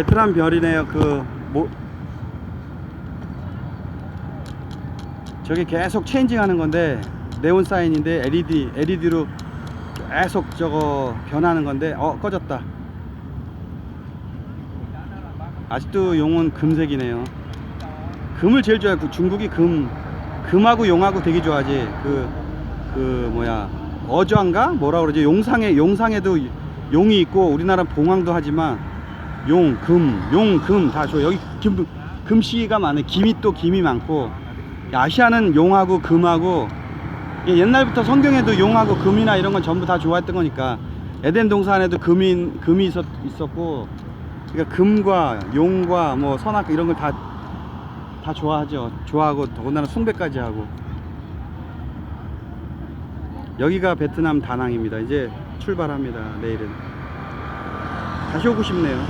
베트남 별이네요. 그 뭐, 저게 계속 체인징하는 건데 네온 사인인데 LED LED로 계속 저거 변하는 건데 어 꺼졌다. 아직도 용은 금색이네요. 금을 제일 좋아해. 그 중국이 금 금하고 용하고 되게 좋아하지. 그그 뭐야 어저인가 뭐라 그러지 용상에 용상에도 용이 있고 우리나라 봉황도 하지만 용, 금, 용, 금다 좋아. 여기 금, 금씨가 많아. 김이 또 김이 많고. 아시아는 용하고 금하고 이게 옛날부터 성경에도 용하고 금이나 이런 건 전부 다 좋아했던 거니까 에덴 동산에도 금이 금이 있었, 있었고 그러니까 금과 용과 뭐 선악 이런 걸 다 다 좋아하죠. 좋아하고 더군다나 숭배까지 하고. 여기가 베트남 다낭입니다. 이제 출발합니다. 내일은. 다시 오고 싶네요.